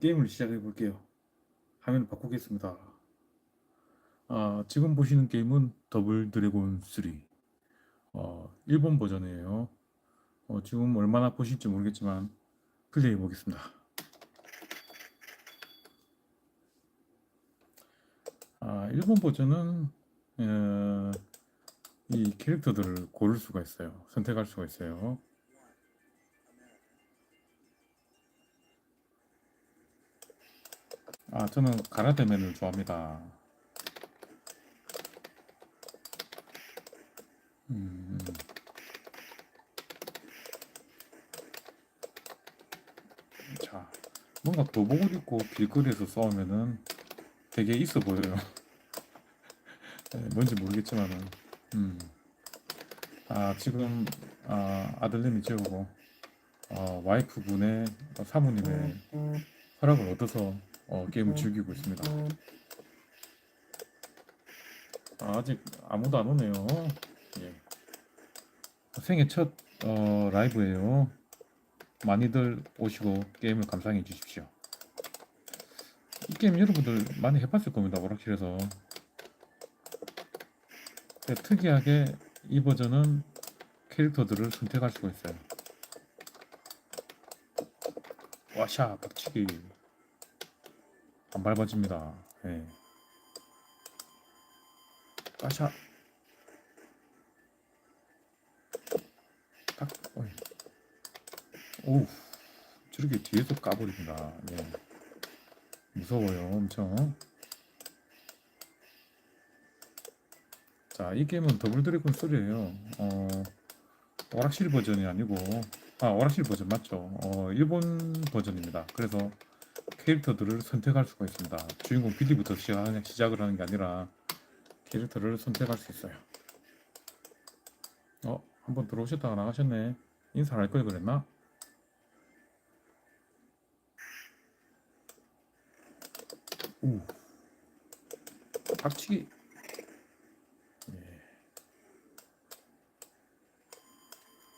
게임을 시작해 볼게요. 화면을 바꾸겠습니다. 아, 지금 보시는 게임은 더블 드래곤 3. 어, 일본 버전이에요. 어, 지금 얼마나 보실지 모르겠지만 플레이해 보겠습니다. 아, 일본 버전은 어, 이 캐릭터들을 고를 수가 있어요. 선택할 수가 있어요. 아, 저는 가라데면을 좋아합니다. 음, 자, 뭔가 도복을 입고 길거리에서 싸우면은 되게 있어 보여요. 네, 뭔지 모르겠지만은, 음, 아, 지금, 아, 아들내미 재우고, 어, 와이프분의 어, 사모님의 허락을 얻어서 어, 게임을 즐기고 있습니다. 아, 아직 아무도 안 오네요. 예. 생애 첫 어, 라이브예요. 많이들 오시고 게임을 감상해 주십시오. 이 게임 여러분들 많이 해봤을 겁니다. 오락실에서. 근데 특이하게 이 버전은 캐릭터들을 선택할 수가 있어요. 와샤 박치기 안 밟아집니다. 예. 와샤 딱 어이. 오우 저렇게 뒤에서 까버립니다. 예. 무서워요 엄청. 자, 이 게임은 더블 드래곤 3예요. 어, 오락실 버전이 아니고 아, 오락실 버전 맞죠? 어, 일본 버전입니다. 그래서 캐릭터들을 선택할 수가 있습니다. 주인공 시작, 시작을 하는 게 아니라 캐릭터를 선택할 수 있어요. 어, 한번 들어오셨다가 나가셨네. 인사를 할 걸 그랬나? 우. 박치기. 예.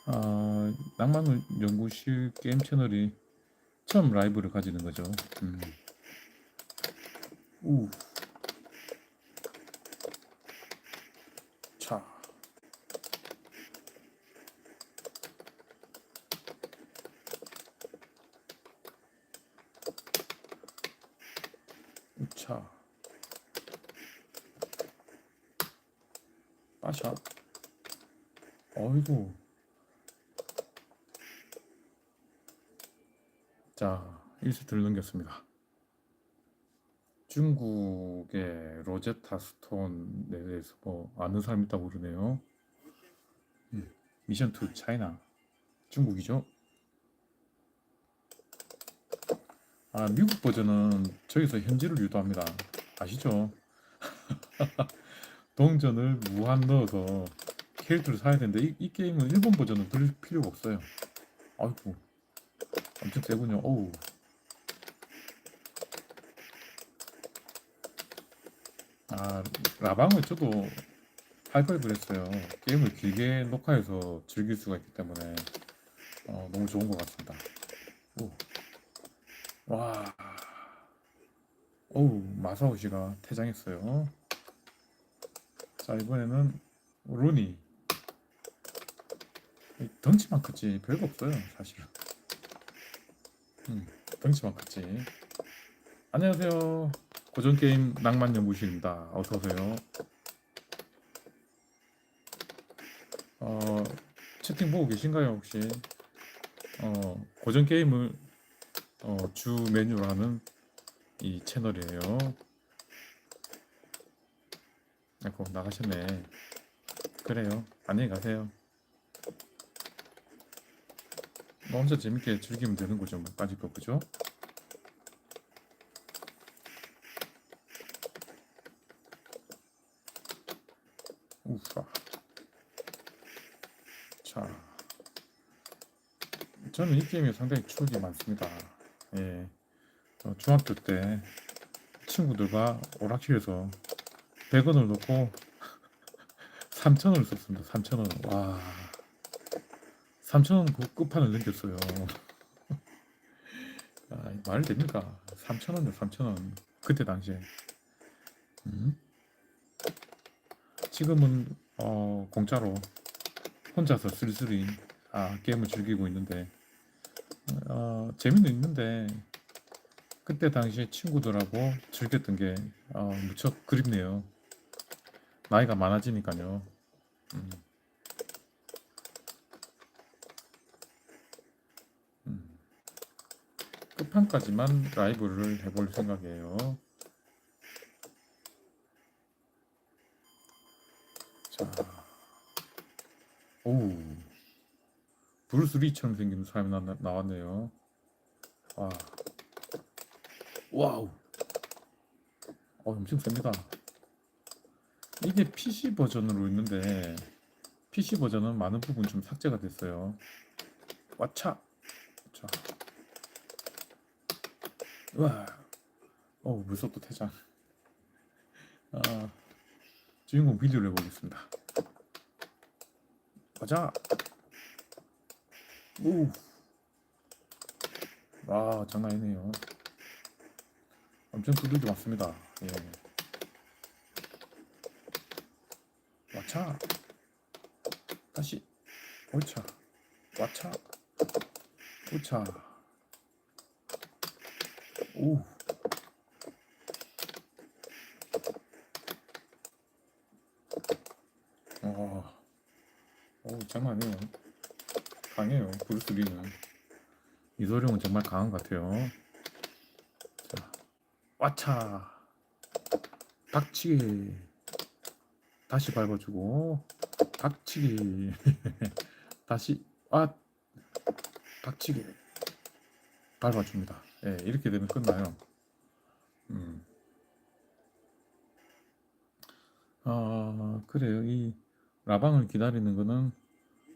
아, 낭만을 연구실 게임 채널이 처음 라이브를 가지는 거죠. 음. 우. 차. 우차. 빠샤. 어이구. 자, 1세트를 넘겼습니다. 중국의 로제타 스톤에 대해서 뭐 아는 사람 있다고 그러네요. 음, 미션 투 차이나 중국이죠. 아, 미국 버전은 저기서 현질을 유도합니다. 아시죠? 동전을 무한 넣어서 캐릭터를 사야 되는데 이, 이 게임은 일본 버전은 그럴 필요가 없어요. 아이고. 엄청 세군요. 어우. 아, 라방을 저도 할 걸 그랬어요. 게임을 길게 녹화해서 즐길 수가 있기 때문에 어, 너무 좋은 것 같습니다. 오. 와. 어우, 마사오 씨가 퇴장했어요. 자, 이번에는 루니. 덩치만 크지 별거 없어요, 사실은. 음, 덩치만 컸지. 안녕하세요. 고전 게임 낭만 연구실입니다. 어서 오세요. 어, 채팅 보고 계신가요 혹시? 어, 고전 게임을 어, 주 메뉴로 하는 이 채널이에요. 아이고 나가셨네. 그래요. 안녕히 가세요. 뭐 혼자 재밌게 즐기면 되는 거죠. 뭐 빠질 거 그죠? 우파. 자, 저는 이 게임에 상당히 추억이 많습니다. 예, 어, 중학교 때 친구들과 오락실에서 100원을 넣고 3,000원을 썼습니다. 3,000원. 와. 3,000원 그 끝판을 넘겼어요. 아, 말이 됩니까? 3,000원이요 3,000원 그때 당시에 음? 지금은 어, 공짜로 혼자서 쓸쓸히 아, 게임을 즐기고 있는데 어, 재미는 있는데 그때 당시에 친구들하고 즐겼던 게 어, 무척 그립네요. 나이가 많아지니까요. 음. 음. 끝판까지만 라이브를 해볼 생각이에요. 자, 오, 브루스 리처럼 생긴 사람이 나, 나왔네요. 와, 와우, 어, 엄청 셉니다. 이게 PC 버전으로 있는데 PC 버전은 많은 부분 좀 삭제가 됐어요. 와차, 자, 와, 어, 물속도 퇴장. 아, 주인공 빌리를 해보겠습니다. 가자. 오. 와, 장난 아니네요. 엄청 두들겨 맞습니다. 예. 와차. 다시. 오차. 와차. 오차. 오. 와. 오, 장난 아니에요. 강해요. 브루스 리는. 이소룡은 정말 강한 것 같아요. 자, 와차. 닥치기. 다시 밟아주고. 닥치기. 다시, 와. 닥치기. 밟아줍니다. 예, 이렇게 되면 끝나요. 음. 아, 그래요. 이 라방을 기다리는 거는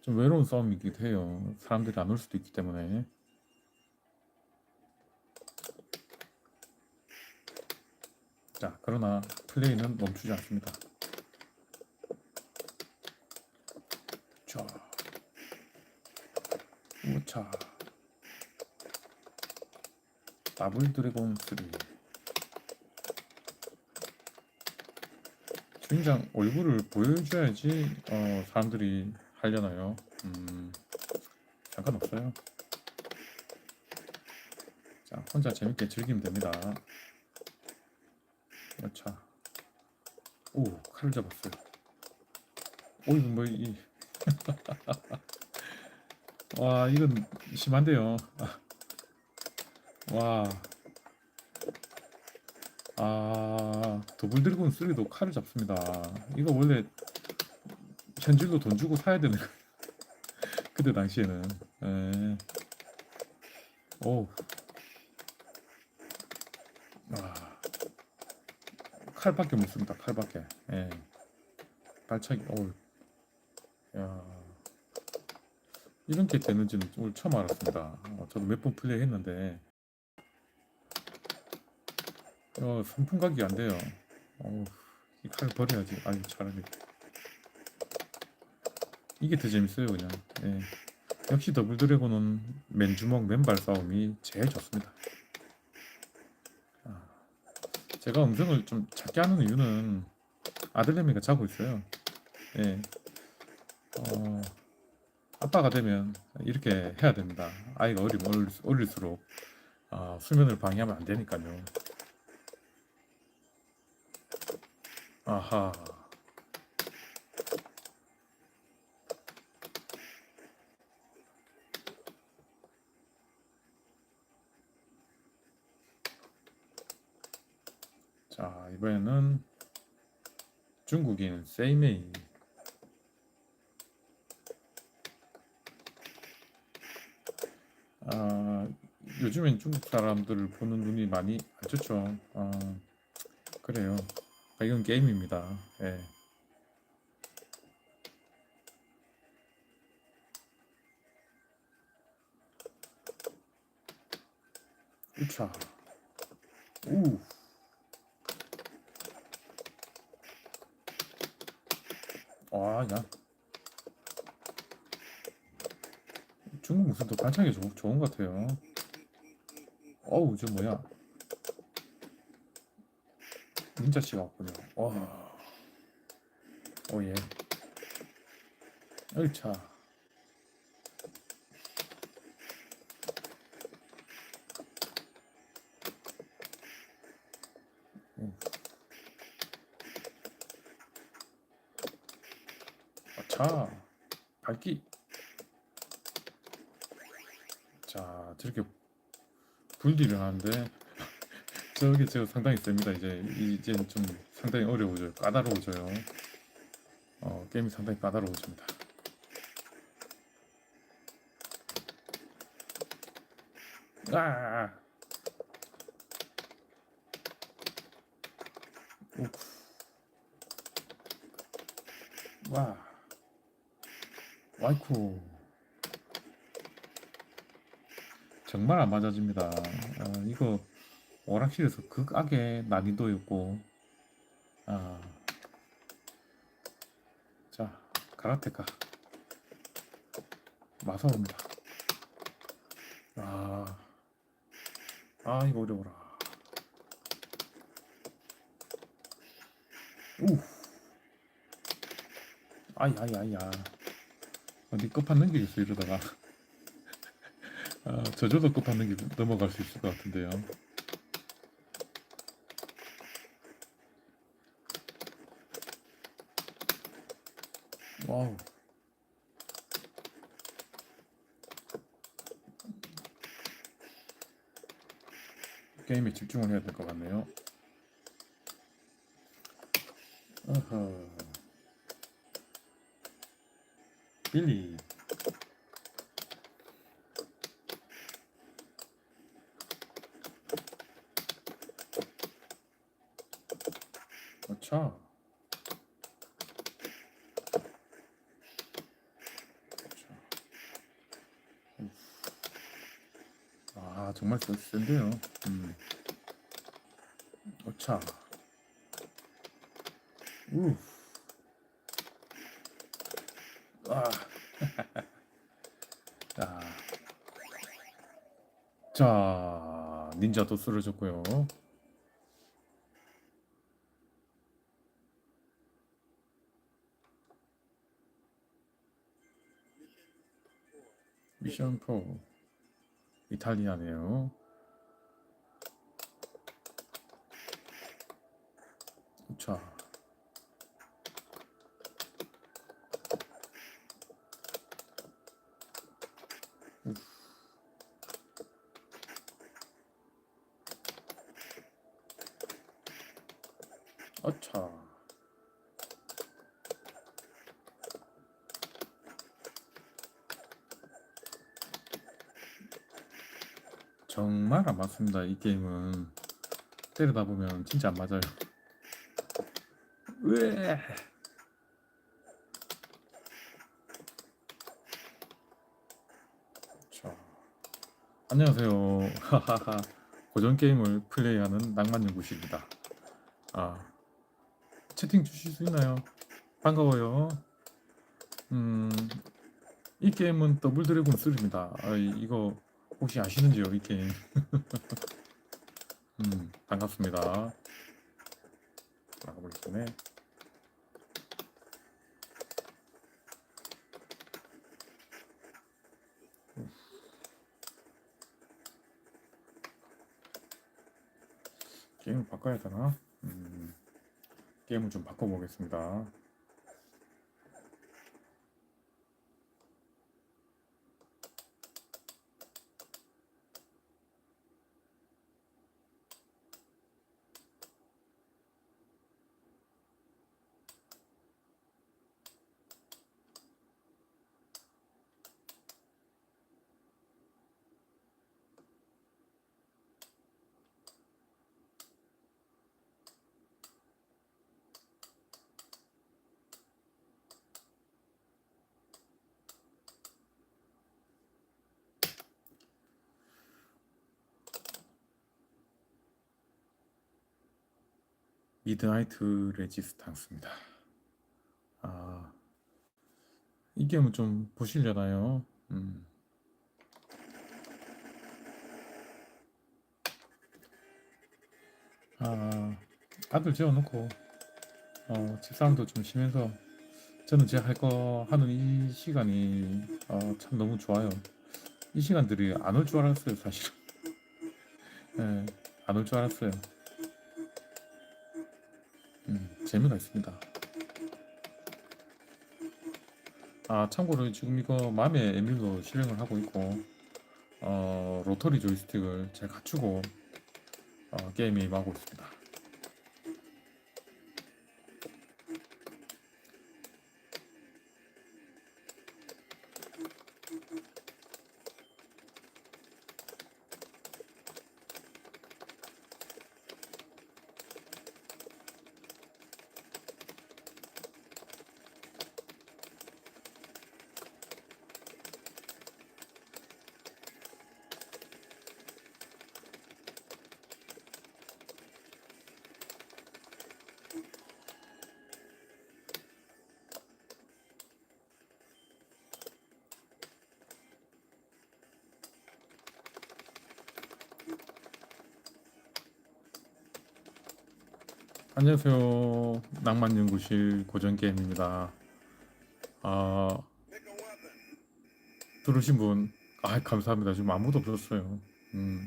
좀 외로운 싸움이기도 해요. 사람들이 안 올 수도 있기 때문에. 자, 그러나 플레이는 멈추지 않습니다. 자, 우차, 더블 드래곤 3. 주인장 얼굴을 보여줘야지 어, 사람들이 하려나요? 음, 상관없어요. 자, 혼자 재밌게 즐기면 됩니다. 자, 오, 칼을 잡았어요. 오, 이거 뭐, 이. 와, 이건 심한데요. 와. 아, 더블 드래곤 3도 칼을 잡습니다. 이거 원래 현질로 돈 주고 사야 되는 거. 그때 당시에는. 에. 오. 아. 칼밖에 못 씁니다. 칼밖에. 예. 발차기. 오. 야. 이런 게 되는지는 오늘 처음 알았습니다. 어, 저도 몇 번 플레이 했는데 어, 선풍각이 안 돼요. 어, 이칼 버려야지. 아유, 차라리. 이게 더 재밌어요, 그냥. 예. 역시 더블 드래곤은 맨주먹 맨발 싸움이 제일 좋습니다. 아, 제가 음성을 좀 작게 하는 이유는 아들내미가 자고 있어요. 예. 어, 아빠가 되면 이렇게 해야 됩니다. 아이가 어리면 어릴수- 어릴수록 아, 수면을 방해하면 안 되니까요. 아하. 자, 이번에는 중국인 세이메이. 아, 요즘엔 중국 사람들을 보는 눈이 많이 안 좋죠. 아, 그래요. 아, 이건 게임입니다. 예. 우차. 우. 아, 야. 중국 무술도 발차기 좋, 좋은 것 같아요. 어우, 저 뭐야. 닌자 씨가 왔군요. 와, 오예. 열차. 음. 자, 밝기. 자, 저렇게 불딜을 하는데 저게 제가 상당히 셉니다. 이제 이제 좀 상당히 어려워져요. 까다로워져요. 어, 게임이 상당히 까다로워집니다. 아, 오, 와, 와이쿠. 정말 안 맞아집니다. 아, 이거 오락실에서 극악의 난이도였고, 아, 자, 가라테카 마사오입니다. 아, 아 이거 어려워라. 우, 아이 아이야. 어디 끝판 넘기겠어 이러다가. 아, 저조도 끝판 넘기 넘어갈 수 있을 것 같은데요. 와우. 게임에 집중을 해야 될 것 같네요. 어허. 빌리. 어차. 아 정말 센- 센데요. 음. 어차. 우. 아. 자. 자, 닌자도 쓰러졌고요. 미션 4 이탈리아네요. 자, 어차. 안 맞습니다. 이 게임은 때리다 보면 진짜 안 맞아요. 왜? 자, 안녕하세요. 하하하. 고전 게임을 플레이하는 낭만 연구실입니다. 아, 채팅 주실 수 있나요? 반가워요. 음, 이 게임은 더블 드래곤 3입니다. 아, 이- 이거 혹시 아시는지요, 이 게임? 음, 반갑습니다. 나가보겠네. 게임을 바꿔야 되나? 음, 게임을 좀 바꿔보겠습니다. 미드나이트 레지스탕스입니다. 아, 이 게임은 좀 보시려나요? 음. 아, 아들 재워놓고 어, 집사람도 좀 쉬면서 저는 제가 할거 하는 이 시간이 어, 참 너무 좋아요. 이 시간들이 안 올 줄 알았어요, 사실은. 예, 안올 줄 알았어요. 음, 재미가 있습니다. 아, 참고로 지금 이거 맘의 에뮬로 실행을 하고 있고, 어, 로터리 조이스틱을 잘 갖추고, 어, 게임에 임하고 있습니다. 안녕하세요. 낭만연구실 고전게임입니다. 아, 들으신 분, 아, 감사합니다. 지금 아무도 없었어요. 음,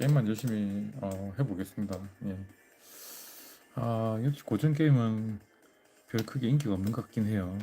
게임만 열심히 어, 해보겠습니다. 예. 아 역시 고전 게임은 별 크게 인기가 없는 것 같긴 해요.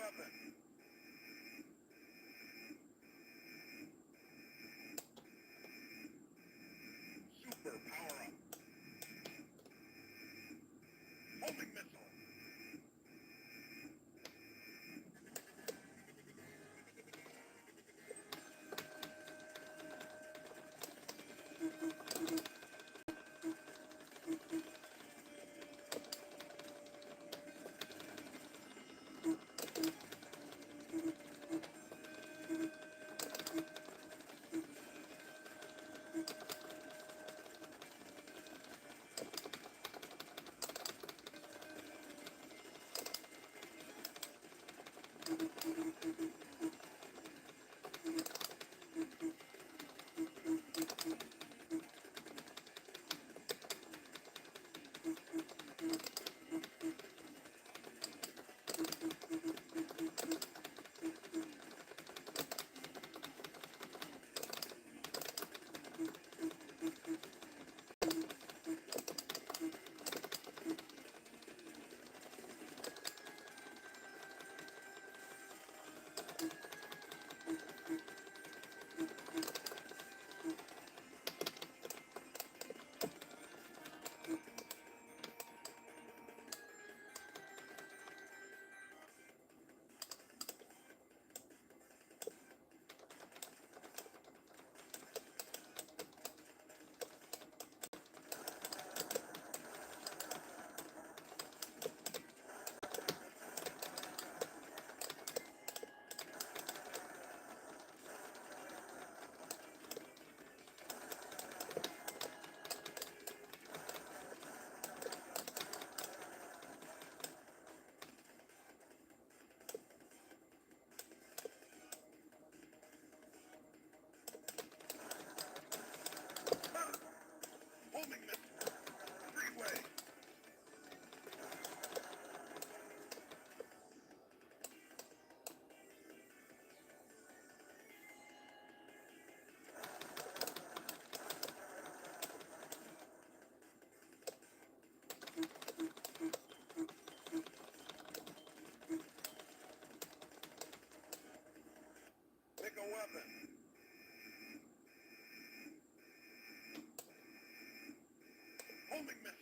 weapon. Thank you. weapon. Holding missile.